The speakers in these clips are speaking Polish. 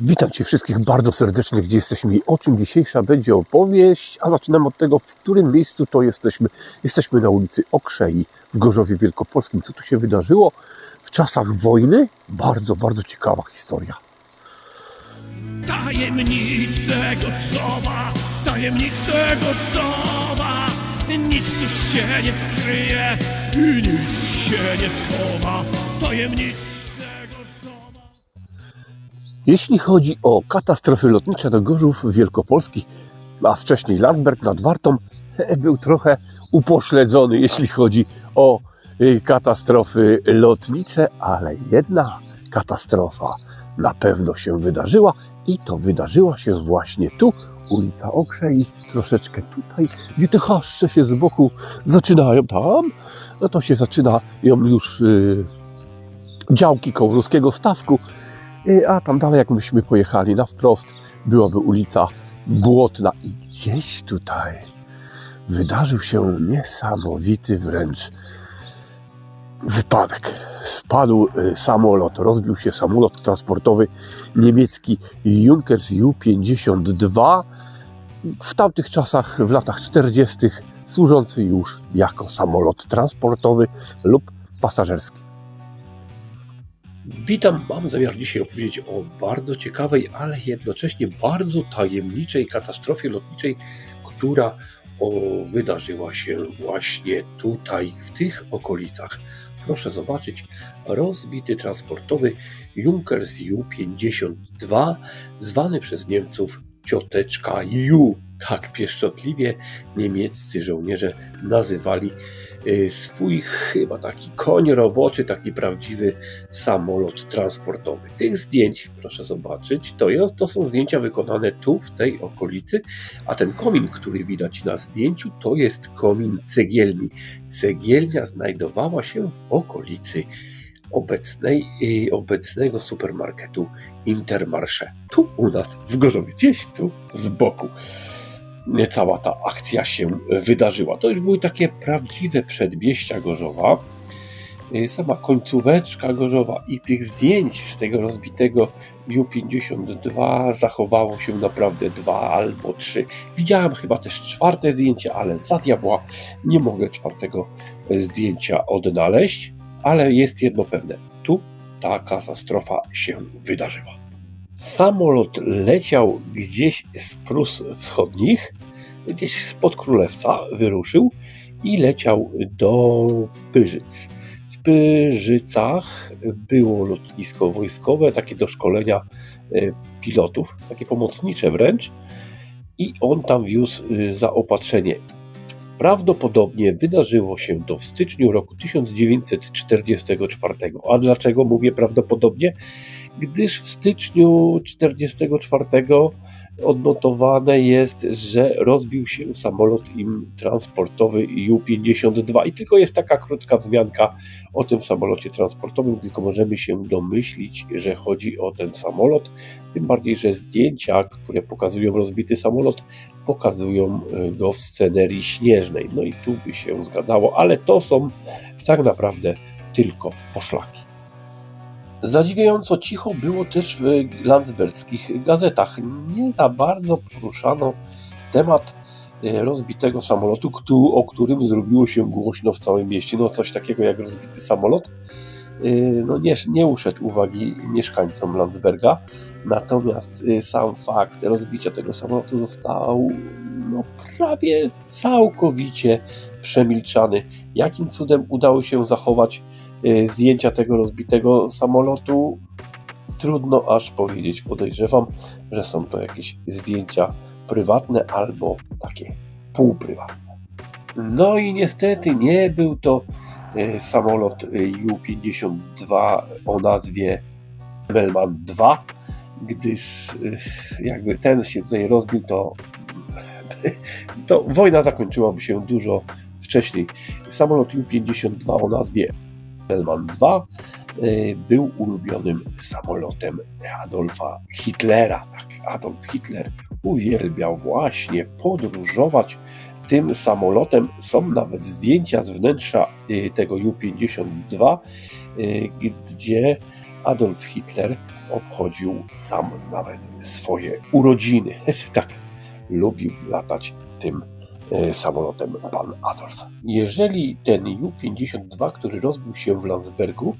Witam Cię wszystkich bardzo serdecznie, gdzie jesteśmy i o czym dzisiejsza będzie opowieść. A zaczynam od tego, w którym miejscu to jesteśmy. Jesteśmy na ulicy Okrzei w Gorzowie Wielkopolskim. Co tu się wydarzyło w czasach wojny? Bardzo, bardzo ciekawa historia. Tajemnice Gorzowa, tajemnice Gorzowa Nic tu się nie skryje nic się nie schowa Tajemnice Jeśli chodzi o katastrofy lotnicze, to Gorzów Wielkopolski, a wcześniej Landsberg nad Wartą, był trochę upośledzony, jeśli chodzi o y, katastrofy lotnicze, ale jedna katastrofa na pewno się wydarzyła i to wydarzyła się właśnie tu, ulica Okrzei, troszeczkę tutaj, gdzie te chaszcze się z boku zaczynają tam, no to się zaczynają już y, działki kołowskiego stawku, a tam dalej, jak myśmy pojechali na wprost, byłaby ulica Błotna. I gdzieś tutaj wydarzył się niesamowity wręcz wypadek. Spadł y, samolot, rozbił się samolot transportowy niemiecki Junkers Ju-52. W tamtych czasach, w latach 40., służący już jako samolot transportowy lub pasażerski. Witam, mam zamiar dzisiaj opowiedzieć o bardzo ciekawej, ale jednocześnie bardzo tajemniczej katastrofie lotniczej, która wydarzyła się właśnie tutaj, w tych okolicach. Proszę zobaczyć, rozbity transportowy Junkers Ju-52, zwany przez Niemców cioteczka Ju. Tak pieszczotliwie niemieccy żołnierze nazywali y, swój chyba taki koń roboczy, taki prawdziwy samolot transportowy. Tych zdjęć, proszę zobaczyć, to, jest, to są zdjęcia wykonane tu, w tej okolicy, a ten komin, który widać na zdjęciu, to jest komin cegielni. Cegielnia znajdowała się w okolicy obecnej, y, obecnego supermarketu Intermarché. Tu u nas w Gorzowie, gdzieś tu z boku cała ta akcja się wydarzyła. To już były takie prawdziwe przedmieścia Gorzowa. Y, Sama końcóweczka Gorzowa i tych zdjęć z tego rozbitego Ju-52 zachowało się naprawdę dwa albo trzy. Widziałem chyba też czwarte zdjęcie, ale za diabła nie mogę czwartego zdjęcia odnaleźć. Ale jest jedno pewne, tu ta katastrofa się wydarzyła. Samolot leciał gdzieś z Prus Wschodnich, gdzieś spod Królewca wyruszył i leciał do Pyrzyc. W Pyrzycach było lotnisko wojskowe, takie do szkolenia e, pilotów, takie pomocnicze wręcz, i on tam wiózł e, zaopatrzenie. Prawdopodobnie wydarzyło się to w styczniu roku 1944. A dlaczego mówię prawdopodobnie? Gdyż w styczniu 1944 odnotowane jest, że rozbił się samolot im transportowy Ju-52 i tylko jest taka krótka wzmianka o tym samolocie transportowym, tylko możemy się domyślić, że chodzi o ten samolot, tym bardziej, że zdjęcia, które pokazują rozbity samolot, pokazują e, go w scenerii śnieżnej. No i tu by się zgadzało, ale to są tak naprawdę tylko poszlaki. Zadziwiająco cicho było też w landsberskich gazetach. Nie za bardzo poruszano temat e, rozbitego samolotu, o którym zrobiło się głośno w całym mieście. No coś takiego jak rozbity samolot. e, No nie, nie uszedł uwagi mieszkańcom Landsberga. Natomiast e, sam fakt rozbicia tego samolotu został no, prawie całkowicie przemilczany. Jakim cudem udało się zachować zdjęcia tego rozbitego samolotu? Trudno aż powiedzieć. Podejrzewam, że są to jakieś zdjęcia prywatne albo takie półprywatne. No i niestety nie był to y, samolot y, Ju-52 o nazwie Melman 2, gdyż y, jakby ten się tutaj rozbił, to, to wojna zakończyłaby się dużo wcześniej. Samolot Ju-52 o nazwie Melman 2 y, był ulubionym samolotem Adolfa Hitlera. Tak, Adolf Hitler uwielbiał właśnie podróżować tym samolotem. Są nawet zdjęcia z wnętrza y, tego Ju-52, y, gdzie Adolf Hitler obchodził tam nawet swoje urodziny. Tak, lubił latać tym samolotem pan Adolf. Jeżeli ten Ju-52, który rozbił się w Landsbergu,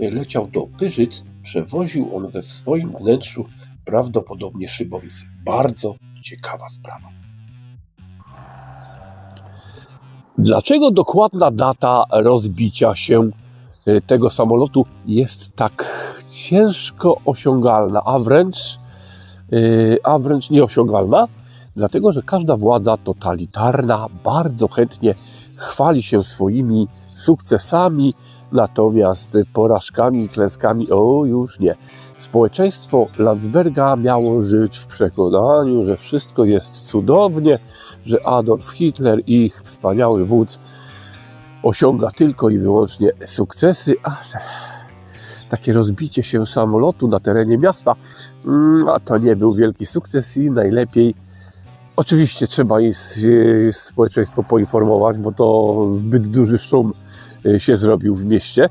e, leciał do Pyrzyc, przewoził on we swoim wnętrzu prawdopodobnie szybowiec. Bardzo ciekawa sprawa. Dlaczego dokładna data rozbicia się y, tego samolotu jest tak ciężko osiągalna, a wręcz, a wręcz nieosiągalna? Dlatego, że każda władza totalitarna bardzo chętnie chwali się swoimi sukcesami, natomiast porażkami i klęskami, o już nie. Społeczeństwo Landsberga miało żyć w przekonaniu, że wszystko jest cudownie, że Adolf Hitler, ich wspaniały wódz, osiąga tylko i wyłącznie sukcesy, a takie rozbicie się samolotu na terenie miasta, mm, a to nie był wielki sukces i najlepiej Oczywiście trzeba e, społeczeństwo poinformować, bo to zbyt duży szum e, się zrobił w mieście,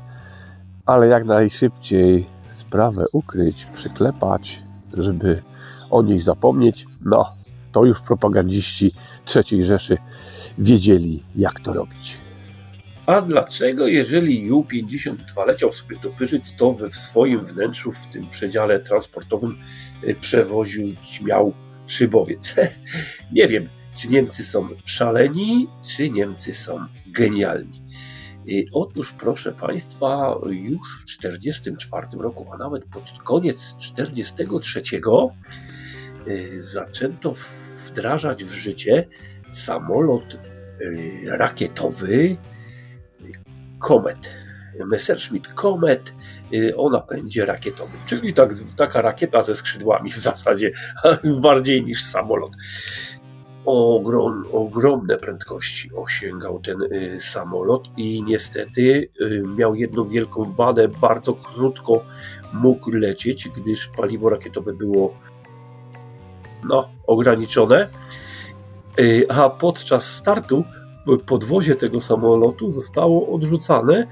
ale jak najszybciej sprawę ukryć, przyklepać, żeby o niej zapomnieć, no to już propagandziści III Rzeszy wiedzieli, jak to robić. A dlaczego, jeżeli Ju-52 leciał sobie do Pyrzyc, to we w swoim wnętrzu, w tym przedziale transportowym, y, przewoził miał szybowiec? Nie wiem, czy Niemcy są szaleni, czy Niemcy są genialni. Y, Otóż, proszę Państwa, już w 1944 roku, a nawet pod koniec 1943 y, zaczęto wdrażać w życie samolot y, rakietowy Komet. Messerschmitt Komet o napędzie rakietowym, czyli tak, taka rakieta ze skrzydłami w zasadzie, bardziej niż samolot. Ogrom, ogromne prędkości osiągał ten y, samolot i niestety y, miał jedną wielką wadę, bardzo krótko mógł lecieć, gdyż paliwo rakietowe było no, ograniczone, y, a podczas startu podwozie tego samolotu zostało odrzucane.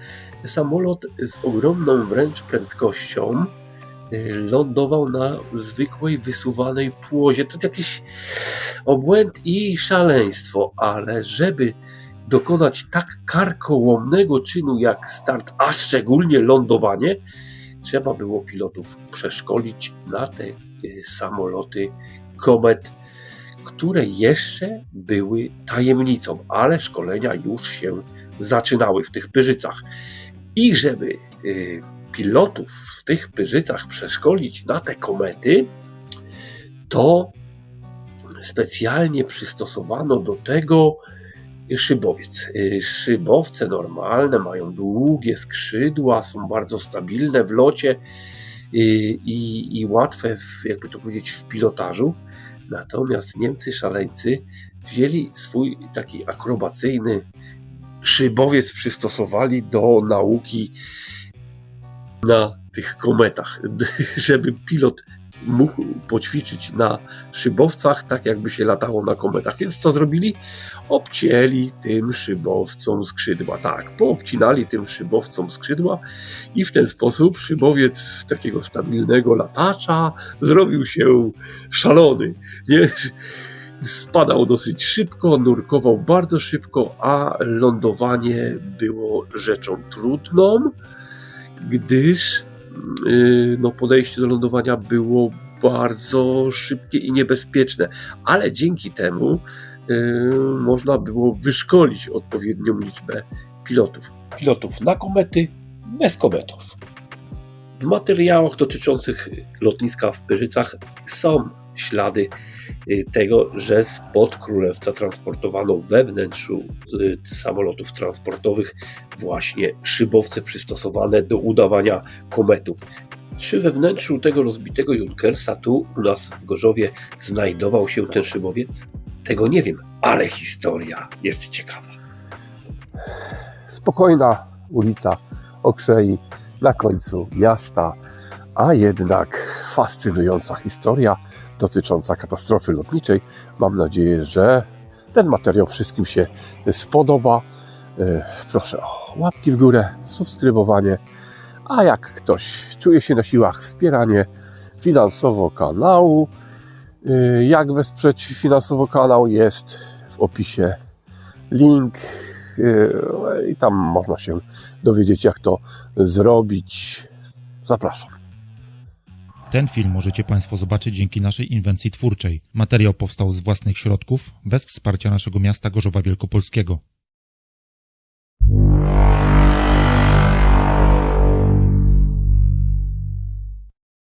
Samolot z ogromną wręcz prędkością y, lądował na zwykłej wysuwanej płozie. To jakiś obłęd i szaleństwo, ale żeby dokonać tak karkołomnego czynu jak start, a szczególnie lądowanie, trzeba było pilotów przeszkolić na te y, samoloty Comet które jeszcze były tajemnicą, ale szkolenia już się zaczynały w tych Pyrzycach. I żeby y, pilotów w tych Pyrzycach przeszkolić na te komety, to specjalnie przystosowano do tego szybowiec. Y, szybowce normalne mają długie skrzydła, są bardzo stabilne w locie y, i, i łatwe, w, jakby to powiedzieć, w pilotażu. Natomiast Niemcy szaleńcy wzięli swój taki akrobacyjny szybowiec, przystosowali do nauki na tych kometach, żeby pilot mógł poćwiczyć na szybowcach, tak jakby się latało na kometach. Więc co zrobili? Obcięli tym szybowcom skrzydła. Tak, poobcinali tym szybowcom skrzydła i w ten sposób szybowiec z takiego stabilnego latacza zrobił się szalony. Nie? Spadał dosyć szybko, nurkował bardzo szybko, a lądowanie było rzeczą trudną, gdyż Y, no, podejście do lądowania było bardzo szybkie i niebezpieczne, ale dzięki temu y, można było wyszkolić odpowiednią liczbę pilotów. Pilotów na komety, bez kometów. W materiałach dotyczących lotniska w Pyrzycach są ślady tego, że spod Królewca transportowano we wnętrzu y, samolotów transportowych właśnie szybowce przystosowane do udawania kometów. Czy we wnętrzu tego rozbitego Junkersa tu u nas w Gorzowie znajdował się ten szybowiec? Tego nie wiem, ale historia jest ciekawa. Spokojna ulica Okrzei na końcu miasta, a jednak fascynująca historia dotycząca katastrofy lotniczej. Mam nadzieję, że ten materiał wszystkim się spodoba. E, proszę o łapki w górę, subskrybowanie, A jak ktoś czuje się na siłach wspieranie finansowo kanału, y, jak wesprzeć finansowo kanał jest w opisie link y, i tam można się dowiedzieć jak to zrobić. Zapraszam. Ten film możecie Państwo zobaczyć dzięki naszej inwencji twórczej. Materiał powstał z własnych środków, bez wsparcia naszego miasta Gorzowa Wielkopolskiego.